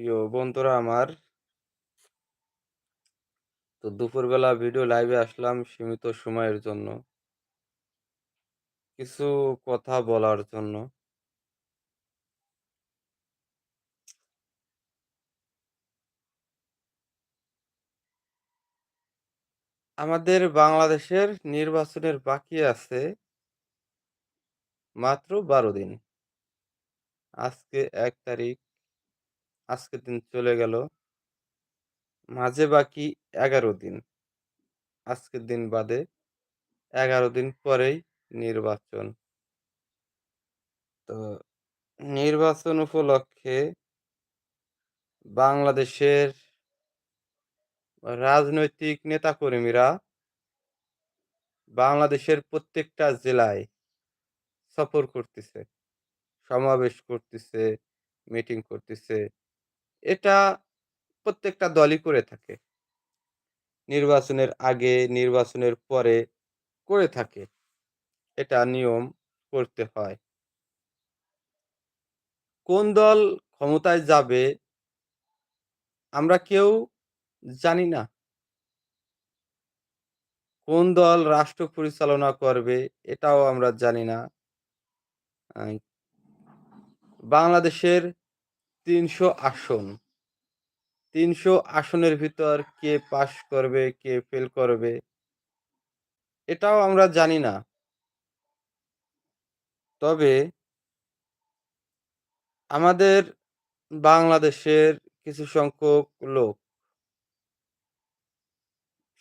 প্রিয় বন্ধুরা আমার। তো দুপুরবেলা ভিডিও লাইভে আসলাম সীমিত সময়ের জন্য। কিছু কথা বলার জন্য। আমাদের বাংলাদেশের নির্বাচনের বাকি আছে মাত্র বারো দিন। আজকে এক তারিখ। আজকের দিন চলে গেল। মাঝে বাকি এগারো দিন। আজকের দিন বাদে এগারো দিন পরেই নির্বাচন। তো নির্বাচন উপলক্ষে বাংলাদেশের রাজনৈতিক নেতাকর্মীরা বাংলাদেশের প্রত্যেকটা জেলায় সফর করতেছে, সমাবেশ করতেছে, মিটিং করতেছে। এটা প্রত্যেকটা দলই করে থাকে। নির্বাচনের আগে, নির্বাচনের পরে করে থাকে। এটা নিয়ম করতে হয়। কোন দল ক্ষমতায় যাবে, আমরা কেউ জানি না। কোন দল রাষ্ট্র পরিচালনা করবে, এটাও আমরা জানি না। বাংলাদেশের তিনশো আসন। তিনশো আসনের ভিতর কে পাশ করবে, কে ফেল করবে, এটাও আমরা জানি না। তবে আমাদের বাংলাদেশের কিছু সংখ্যক লোক,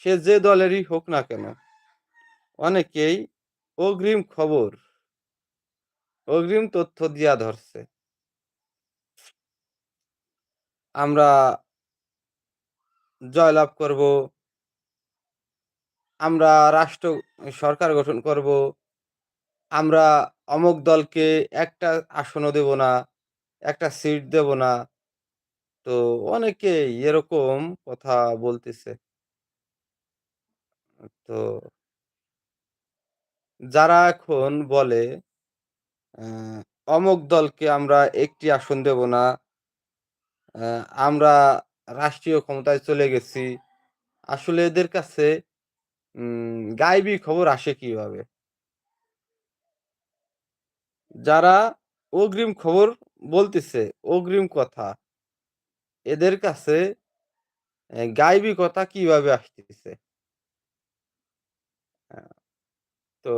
সে যে দলেরই হোক না কেন, অনেকেই অগ্রিম খবর, অগ্রিম তথ্য দিয়া ধরছে। আমরা জয়লাভ করব। আমরা রাষ্ট্র, সরকার গঠন করব। আমরা অমুক দলকে একটা আসনও দেব না, একটা সিট দেব না। তো অনেকে এরকম কথা বলতেছে। তো যারা এখন বলে অমুক দলকে আমরা একটি আসন দেব না আমরা রাষ্ট্রীয় ক্ষমতায় চলে গেছি। আসলে এদের কাছে গাইবি খবর আসে কীভাবে? যারা অগ্রিম খবর বলতেছে, অগ্রিম কথা, এদের কাছে গাইবি কথা কীভাবে আসতেছে? তো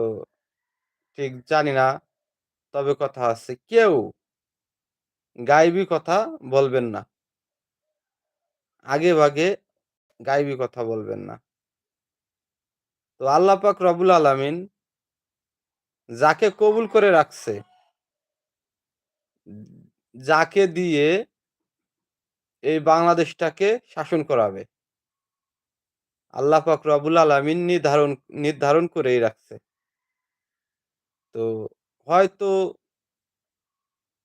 ঠিক জানি না, তবে কথা আছে, কেউ গাইবি কথা বলবেন না। আগে ভাগে গাইবি কথা বলবেন না। তো আল্লাহ পাক রবুল আলমিন যাকে কবুল করে রাখছে, যাকে দিয়ে এই বাংলাদেশটাকে শাসন করাবে, আল্লাহ পাক রবুল আলমিন নির্ধারণ নির্ধারণ করেই রাখছে। তো হয়তো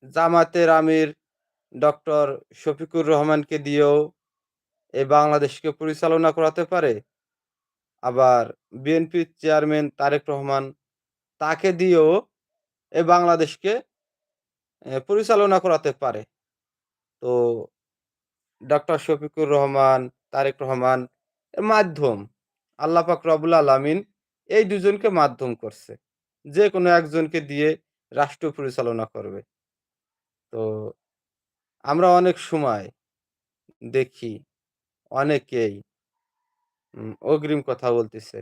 জামাতের আমির ডক্টর শফিকুর রহমানকে দিয়েও এই বাংলাদেশকে পরিচালনা করাতে পারে। আবার বিএনপির চেয়ারম্যান তারেক রহমান তাকে দিয়েও এ বাংলাদেশকে পরিচালনা করাতে পারে। তো ডক্টর শফিকুর রহমান, তারেক রহমান মাধ্যম আল্লাপাক রবুল আলমিন এই দুজনকে মাধ্যম করছে। যে কোনো একজনকে দিয়ে রাষ্ট্র পরিচালনা করবে। তো আমরা অনেক সময় দেখি অনেকেই অগ্রিম কথা বলতেছে।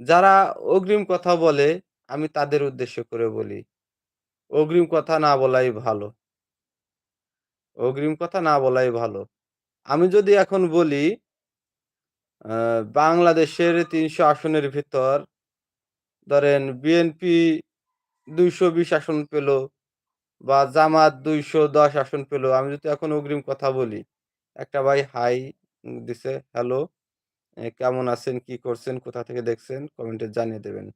যারা অগ্রিম কথা বলে, আমি তাদের উদ্দেশ্য করে বলি, অগ্রিম কথা না বলাই ভালো। অগ্রিম কথা না বলাই ভালো। আমি যদি এখন বলি বাংলাদেশের তিনশো আসনের ভিতর, ধরেন বিএনপি দুইশো বিশ আসন পেল বা জামাত দুইশো দশ আসন পেল। আমি যদি এখন অগ্রিম কথা বলি, একটা ভাই, হাই দিছে, হ্যালো কেমন আছেন? কি করছেন? কোথা থেকে দেখছেন? কমেন্টে জানিয়ে দেবেন।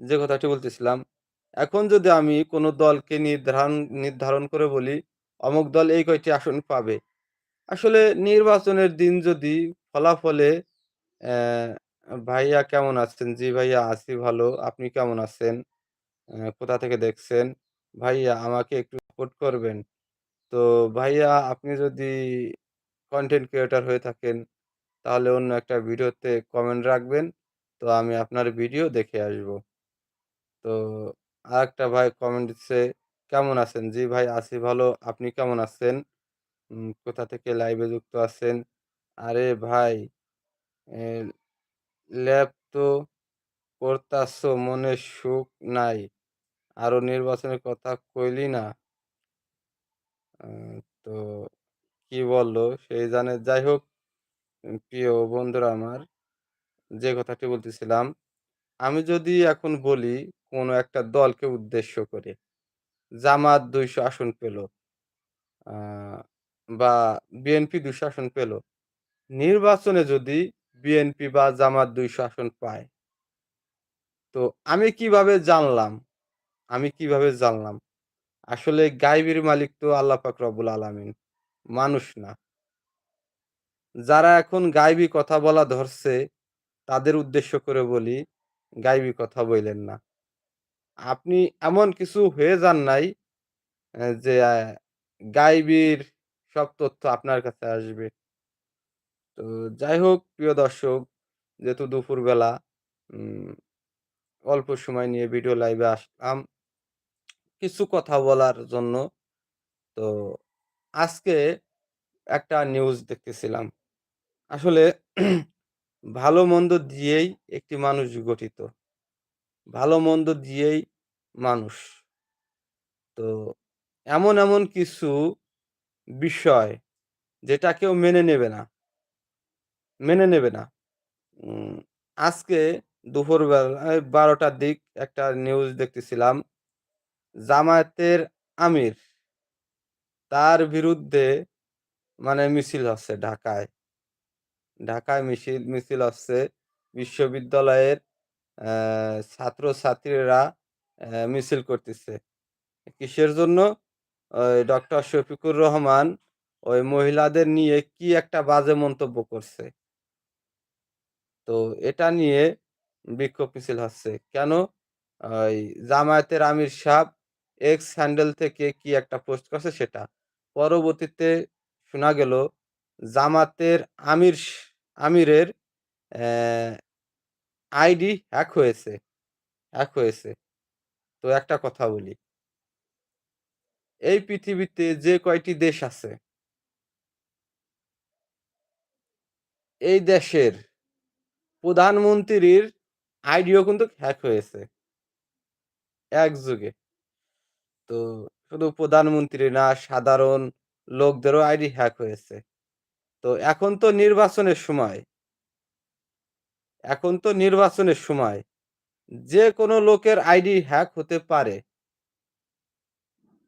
যে কথাটি বলতেছিলাম, এখন যদি আমি কোনো দলকে নির্ধারণ নির্ধারণ করে বলি, অমুক দল এই কয়টি আসন পাবে? আসলে নির্বাচনের দিন যদি ফলাফলে ভাইয়া কেমন আছেন? জি ভাইয়া, আছি ভালো। আপনি কেমন আছেন? কোথা থেকে দেখছেন? ভাইয়া আমাকে একটু সাপোর্ট করবেন তো ভাইয়া আপনি যদি কনটেন্ট ক্রিয়েটর হয়ে থাকেন, তাহলে অন্য একটা ভিডিওতে কমেন্ট রাখবেন। তো আমি আপনার ভিডিও দেখে আসব। তো আরেকটা ভাই কমেন্ট দিচ্ছে, "কেমন আছেন?" জি ভাই আছি ভালো। আপনি কেমন আছেন? কোথা থেকে লাইভে যুক্ত আছেন? আরে ভাই এ ল্যাপ তো করতাছো মনে সুখ নাই। আরও নির্বাচনের কথা কইলি না। তো কি বলল সেই জানে। যাই হোক প্রিয় বন্ধুরা আমার, যে কথাটি বলতেছিলাম, আমি যদি এখন বলি কোনো একটা দলকে উদ্দেশ্য করে, জামাত ২০০ আসন পেল বা বিএনপি ২০০ আসন পেল। নির্বাচনে যদি বিএনপি বা জামাত ২০০ আসন পায় তো আমি কীভাবে জানলাম? আমি কীভাবে জানলাম? আসলে গাইবের মালিক তো আল্লাহ পাক রব্বুল আলামিন, মানুষ না। যারা এখন গাইবি কথা বলা ধরছে, তাদের উদ্দেশ্য করে বলি, গাইবি কথা বইলেন না। আপনি এমন কিছু হয়ে যান নাই যে গাইবির সব তথ্য আপনার কাছে আসবে। তো যাই হোক প্রিয় দর্শক, যেহেতু দুপুরবেলা অল্প সময় নিয়ে ভিডিও লাইভে আসলাম কিছু কথা বলার জন্য। তো আজকে একটা নিউজ দেখতেছিলাম। আসলে ভালো-মন্দ দিয়েই একটি মানুষ গঠিত। ভালো-মন্দ দিয়েই মানুষ। তো এমন, এমন কিছু বিষয় যেটা কেউ মেনে নেবে না। মেনে নেবে না। আজকে দুপুরবেলা বারোটার দিক একটা নিউজ দেখতেছিলাম। জামায়াতের আমির তার বিরুদ্ধে মানে মিছিল হচ্ছে ঢাকায়। ঢাকায় মিছিল মিছিল হচ্ছে বিশ্ববিদ্যালয়ের অ্যা ছাত্র-ছাত্রীরা মিছিল করতেছে। কিসের জন্য? ওই ডক্টর শফিকুর রহমান ওই মহিলাদের নিয়ে কি একটা বাজে মন্তব্য করছে। তো এটা নিয়ে বিক্ষোভ মিছিল হচ্ছে। কেন? ওই জামায়াতের আমির সাব এক্স হ্যান্ডেল থেকে কি একটা পোস্ট করছে সেটা। পরবর্তীতে শোনা গেল জামাতের আমির আমিরের আইডি হ্যাক হয়েছে, হ্যাক হয়েছে। তো একটা কথা বলি এই পৃথিবীতে যে কয়টি দেশ আছে এই দেশের প্রধানমন্ত্রীর আইডিও কিন্তু হ্যাক হয়েছে একযুগে। তো শুধু প্রধানমন্ত্রী না, সাধারণ লোকদেরও আইডি হ্যাক হয়েছে। তো এখন তো নির্বাচনের সময়। এখন তো নির্বাচনের সময়। যে কোনো লোকের আইডি হ্যাক হতে পারে।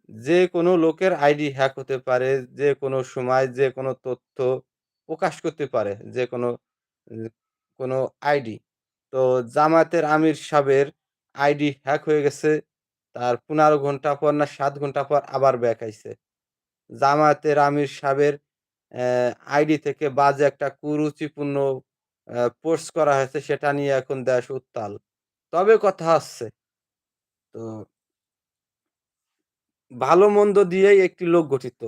যে কোনো লোকের আইডি হ্যাক হতে পারে, যে কোনো সময় যে কোনো তথ্য প্রকাশ করতে পারে। যে কোনো কোনো আইডি। তো জামায়াতের আমির সাহেবের আইডি হ্যাক হয়ে গেছে। তার ১৫ ঘণ্টা পর না সাত ঘণ্টা পর আবার ব্যাক আইছে। জামায়াতের আমির সাহেবের আইডি থেকে বাজে একটা কুরুচিপূর্ণ পোস্ট করা হয়েছে সেটা নিয়ে এখন দেশ উত্তাল। তবে কথা হচ্ছে তো ভালো-মন্দ দিয়েই একটি লোক গঠিত।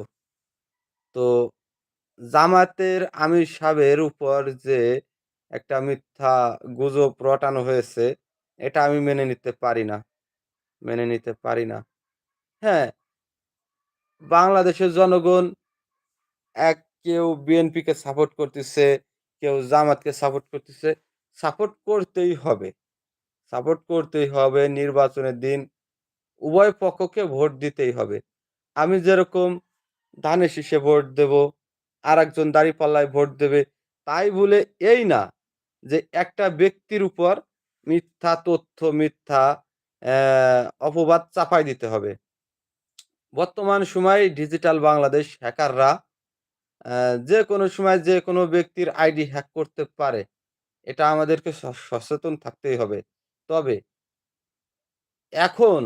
তো জামায়াতের আমির সাহেবের উপর যে একটা মিথ্যা গুজব রটানো হয়েছে, এটা আমি মেনে নিতে পারি না। মেনে নিতে পারি না। হ্যাঁ, বাংলাদেশের জনগণ এক কেউ বিএনপিকে সাপোর্ট করতেছে, কেউ জামাতকে সাপোর্ট করতেছে। সাপোর্ট করতেই হবে। সাপোর্ট করতেই হবে নির্বাচনের দিন উভয় পক্ষকে ভোট দিতেই হবে। আমি যেরকম ধানের শীষে ভোট দেব, আরেকজন দাঁড়িপাল্লায় ভোট দেবে। তাই বলে এই না যে একটা ব্যক্তির উপর মিথ্যা তথ্য, মিথ্যা অপবাদ চাপাই দিতে হবে। বর্তমান সময়ে ডিজিটাল বাংলাদেশ হ্যাকাররা যে কোনো সময় যে কোনো ব্যক্তির আইডি হ্যাক করতে পারে। এটা আমাদেরকে সচেতন থাকতেই হবে। তবে এখন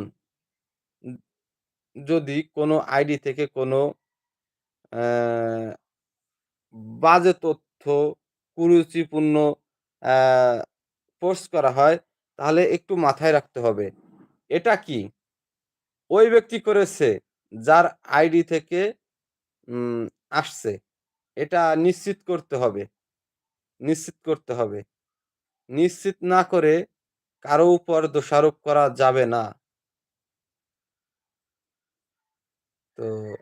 যদি কোনো আইডি থেকে কোনো বাজে তথ্য, কুরুচিপূর্ণ পোস্ট করা হয়, তাহলে একটু মাথায় রাখতে হবে। এটা কি? ওই ব্যক্তি করেছে যার আইডি থেকে আসছে। এটা নিশ্চিত করতে হবে। নিশ্চিত করতে হবে। নিশ্চিত না করে কারও উপর দোষারোপ করা যাবে না। তো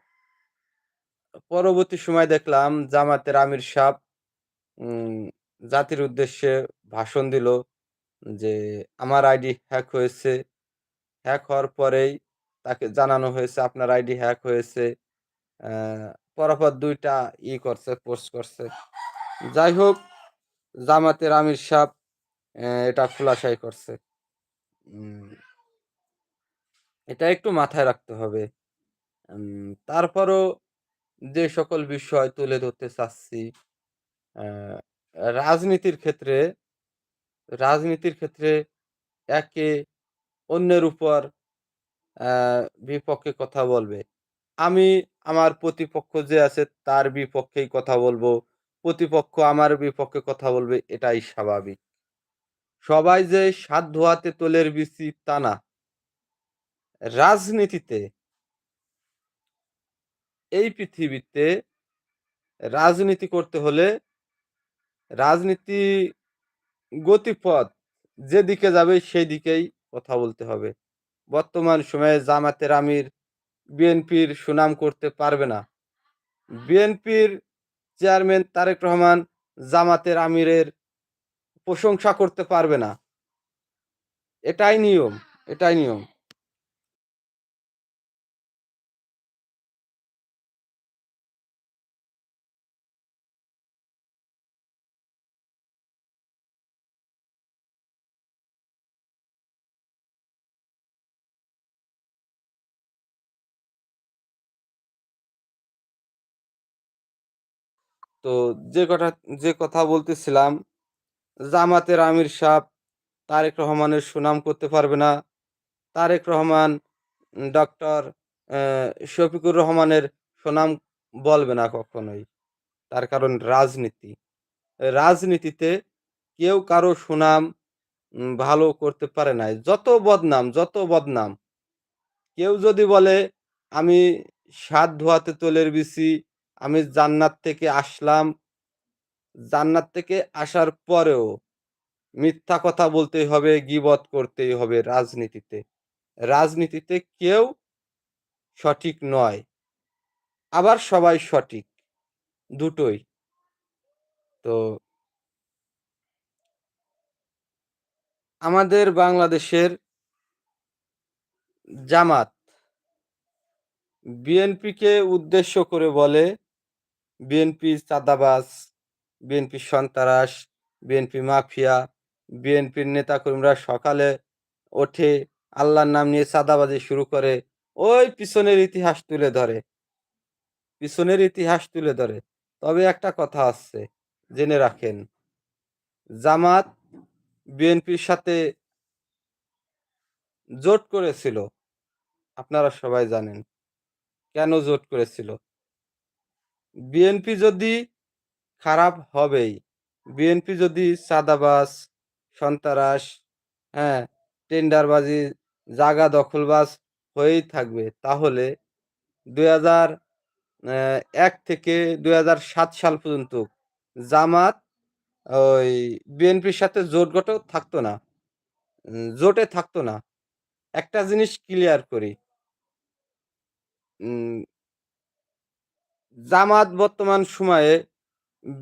পরবর্তী সময়ে দেখলাম জামাতের আমির উম জাতির উদ্দেশ্যে ভাষণ দিল যে, "আমার আইডি হ্যাক হয়েছে। হ্যাক হওয়ার পরেই তাকে জানানো হয়েছে আপনার আইডি হ্যাক হয়েছে।" পরপর দুইটা ই করছে, পোস্ট করছে। যাই হোক জামাতের আমির অ্যা এটা খোলাসাই করছে। এটা একটু মাথায় রাখতে হবে। তারপরও যে সকল বিষয় তুলে ধরতে চাচ্ছি, রাজনীতির ক্ষেত্রে রাজনীতির ক্ষেত্রে একে অন্যের উপর বিপক্ষে কথা বলবে। আমি আমার প্রতিপক্ষ যে আছে তার বিপক্ষেই কথা বলব। প্রতিপক্ষ আমার বিপক্ষে কথা বলবে এটাই স্বাভাবিক। সবাই যে সাধ্য হাতে তোলের বিচি তা না। রাজনীতিতে এই পৃথিবীতে রাজনীতি করতে হলে রাজনীতি গতিপথ যেদিকে যাবে সেদিকেই কথা বলতে হবে। বর্তমান সময়ে জামাতের আমির বিএনপির সুনাম করতে পারবে না। বিএনপির চেয়ারম্যান তারেক রহমান জামাতের আমিরের প্রশংসা করতে পারবে না। এটাই নিয়ম, এটাই নিয়ম। তো যে কটা যে কথা বলতেছিলাম, জামাতের আমির সাব তারেক রহমানের সুনাম করতে পারবে না। তারেক রহমান ডক্টর শফিকুর রহমানের সুনাম বলবে না কখনোই। তার কারণ রাজনীতি। রাজনীতিতে কেউ কারও সুনাম ভালো করতে পারে নাই। যত বদনাম, যত বদনাম। কেউ যদি বলে আমি সাত ধোয়াতে তলের বিচি, আমি জান্নাত থেকে আসলাম, জান্নাত থেকে আসার পরেও মিথ্যা কথা বলতেই হবে, গীবত করতেই হবে রাজনীতিতে। রাজনীতিতে কেউ সঠিক নয়। আবার সবাই সঠিক। দুটোই। তো আমাদের বাংলাদেশের জামাত বিএনপিকে উদ্দেশ্য করে বলে, বিএনপি চাঁদাবাজ, বিএনপি সন্ত্রাস, বিএনপি মাফিয়া, বিএনপির নেতাকর্মীরা সকালে ওঠে আল্লাহর নাম নিয়ে চাঁদাবাজি শুরু করে। ওই পিছনের ইতিহাস তুলে ধরে। পিছনের ইতিহাস তুলে ধরে। তবে একটা কথা আছে, জেনে রাখেন। জামাত বিএনপির সাথে জোট করেছিল। আপনারা সবাই জানেন। কেন জোট করেছিল? বিএনপি যদি খারাপ হবেই। বিএনপি যদি চাঁদাবাজ, সন্ত্রাস, হ্যাঁ, টেন্ডারবাজি, জাগা দখলবাজ হয়েই থাকবে তাহলে ২০০০ অ্যা ১ থেকে ২০০৭ সাল পর্যন্ত জামাত ওই বিএনপির সাথে জোটগত থাকতো না। জোটে থাকতো না। একটা জিনিস ক্লিয়ার করি। জামাত বর্তমান সময়ে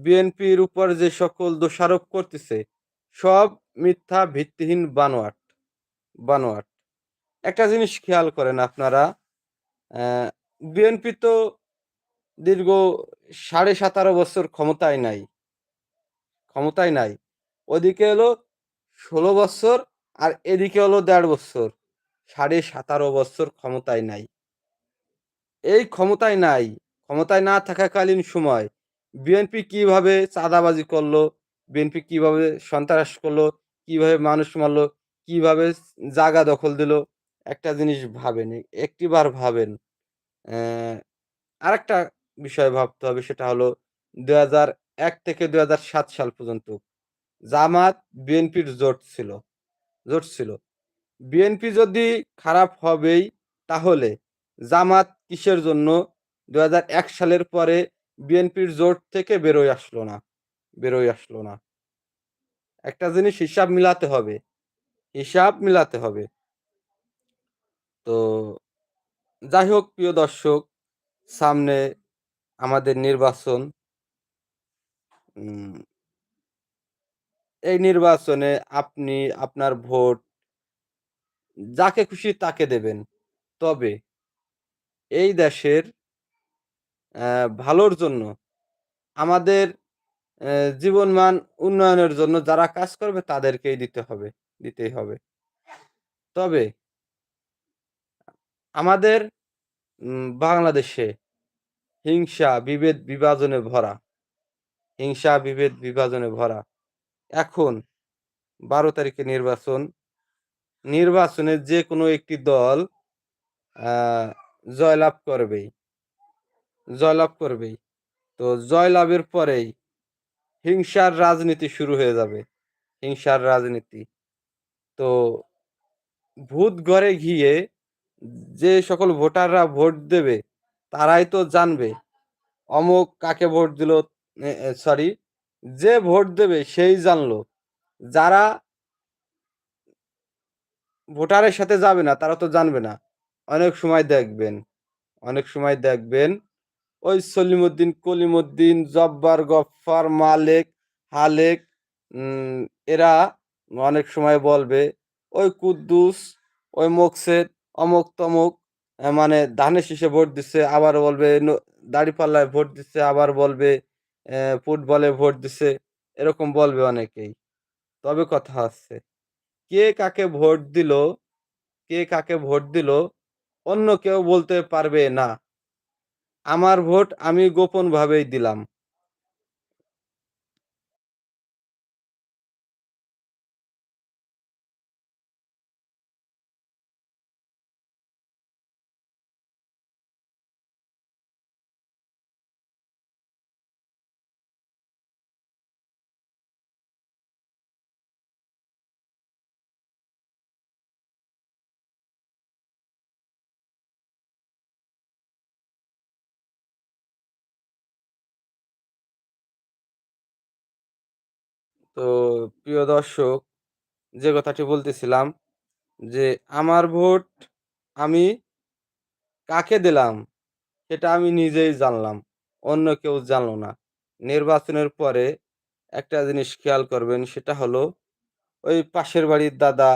বিএনপির উপর যে সকল দোষারোপ করতেছে, সব মিথ্যা ভিত্তিহীন বানোয়াট, বানোয়াট। একটা জিনিস খেয়াল করেন আপনারা, বিএনপি তো দীর্ঘ ১৭.৫ বছর ক্ষমতায় নাই। ক্ষমতায় নাই। ওদিকে হলো ১৬ বছর আর এদিকে হলো ১.৫ বছর। ১৭.৫ বছর ক্ষমতায় নাই। এই ক্ষমতায় নাই। ক্ষমতায় না থাকাকালীন সময় বিএনপি কীভাবে চাঁদাবাজি করল, বিএনপি কীভাবে সন্ত্রাস করল, কীভাবে মানুষ মারলো, কীভাবে জাগা দখল দিল, একটা জিনিস ভাবেন। একটিবার ভাবেন। অ্যা আরেকটা বিষয় ভাবতে হবে সেটা হলো ২০০১ থেকে ২০০৭ সাল পর্যন্ত জামাত বিএনপির জোট ছিল, জোট ছিল। বিএনপি যদি খারাপ হবেই তাহলে জামাত কিসের জন্য ২০০১ সালের পরে বিএনপির জোট থেকে বেরোয় আসলো না বেরোয় আসলো না। একটা জিনিস হিসাব মিলাতে হবে। হিসাব মিলাতে হবে। তো যাই হোক প্রিয় দর্শক, সামনে আমাদের নির্বাচন। এই নির্বাচনে আপনি আপনার ভোট যাকে খুশি তাকে দেবেন। তবে এই দেশের ভালোর জন্য আমাদের জীবনমান উন্নয়নের জন্য যারা কাজ করবে তাদেরকেই দিতে হবে, দিতেই হবে। তবে আমাদের বাংলাদেশে হিংসা, বিভেদ, বিভাজনে ভরা। হিংসা, বিভেদ, বিভাজনে ভরা। এখন ১২ তারিখে নির্বাচন। নির্বাচনে যে কোনো একটি দল জয়লাভ করবেই। জয়লাভ করবেই। তো জয়লাভের পরেই হিংসার রাজনীতি শুরু হয়ে যাবে। হিংসার রাজনীতি। তো ভূত ঘরে গিয়ে যে সকল ভোটাররা ভোট দেবে তারাই তো জানবে অমুক কাকে ভোট দিল সরি যে ভোট দেবে সেই জানলো। যারা ভোটারের সাথে যাবে না তারা তো জানবে না। অনেক সময় দেখবেন, অনেক সময় দেখবেন ওই সলিমুদ্দিন, কলিমুদ্দিন, জব্বার, গফফার, মালেক, হালেক এরা অনেক সময় বলবে ওই কুদ্দুস, ওই মোকসেদ, অমুক-তমুক মানে ধানের শীষে ভোট দিচ্ছে, আবার বলবে দাঁড়িপাল্লায় ভোট দিচ্ছে, আবার বলবে ফুটবলে ভোট দিছে। এরকম বলবে অনেকেই। তবে কথা হচ্ছে কে কাকে ভোট দিল, কে কাকে ভোট দিল অন্য কেউ বলতে পারবে না। আমার ভোট আমি গোপনভাবেই দিলাম। তো প্রিয় দর্শক যে কথাটি বলতেছিলাম যে আমার ভোট আমি কাকে দিলাম সেটা আমি নিজেই জানলাম। অন্য কেউ জানলো না। নির্বাচনের পরে একটা জিনিস খেয়াল করবেন সেটা হলো ওই পাশের বাড়ির দাদা,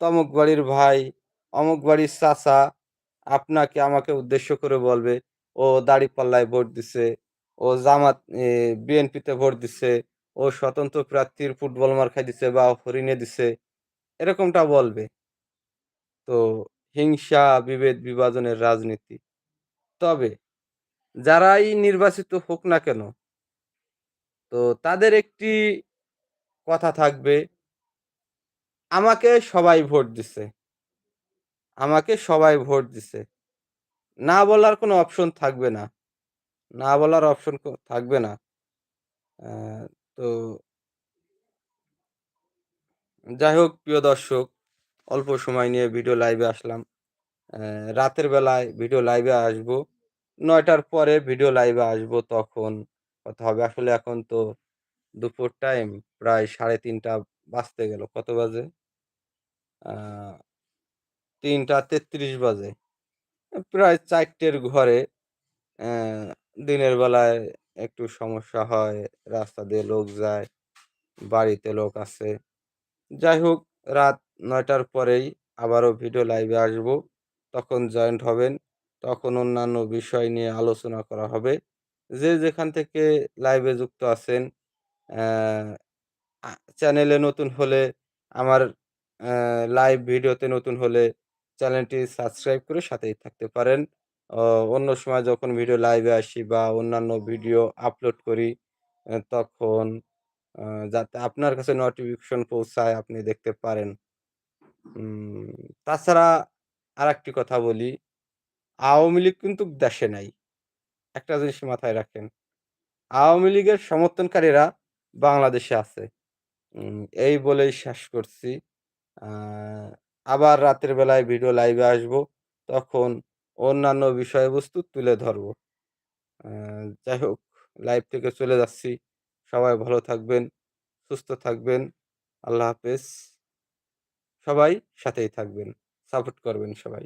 তমুক বাড়ির ভাই, অমুক বাড়ির চাচা আপনাকে আমাকে উদ্দেশ্য করে বলবে, "ও দাড়ি পাল্লায় ভোট দিছে, ও জামাত বিএনপিতে ভোট দিছে, ও স্বতন্ত্র প্রার্থীর ফুটবল মার্কায় দিছে বা হরিণে দিছে।" এরকমটা বলবে। তো হিংসা, বিভেদ, বিভাজনের রাজনীতি। তবে যারাই নির্বাচিত হোক না কেন, তো তাদের একটি কথা থাকবে, আমাকে সবাই ভোট দিছে। আমাকে সবাই ভোট দিছে। না বলার কোনো অপশন থাকবে না। না বলার অপশন থাকবে না। তো যাই হোক প্রিয় দর্শক, অল্প সময় নিয়ে ভিডিও লাইভে আসলাম। রাতের বেলায় ভিডিও লাইভে আসব। নয়টার পরে ভিডিও লাইভে আসব তখন কথা হবে। আসলে এখন তো দুপুর টাইম প্রায় ৩:৩০ বাজতে গেল। কত বাজে? ৩টা ৩৩ বাজে। প্রায় চারটের ঘরে দিনের বেলায় একটু সমস্যা হয়। রাস্তা দিয়ে লোক যায়, বাড়িতে লোক আছে। যাই হোক রাত নয়টার পরেই আবারও ভিডিও লাইভে আসব। তখন জয়েন্ট হবেন। তখন অন্যান্য বিষয় নিয়ে আলোচনা করা হবে। যে যেখান থেকে লাইভে যুক্ত আছেন চ্যানেলে নতুন হলে আমার লাইভ ভিডিওতে নতুন হলে চ্যানেলটি সাবস্ক্রাইব করে সাথেই থাকতে পারেন। অন্য সময় যখন ভিডিও লাইভে আসি বা অন্যান্য ভিডিও আপলোড করি তখন যাতে আপনার কাছে নোটিফিকেশন পৌঁছায় আপনি দেখতে পারেন। তাছাড়া আরেকটি কথা বলি, আওয়ামী লীগ কিন্তু দেশে নাই। একটা জিনিস মাথায় রাখেন। আওয়ামী লীগের সমর্থনকারীরা বাংলাদেশে আছে। এই বলেই শেষ করছি। আবার রাতের বেলায় ভিডিও লাইভে আসব। তখন অন্যান্য বিষয়বস্তু তুলে ধরব। যাই হোক লাইভ থেকে চলে যাচ্ছি। সবাই ভালো থাকবেন, সুস্থ থাকবেন। আল্লাহ হাফেজ। সবাই সাথেই থাকবেন। সাপোর্ট করবেন সবাই।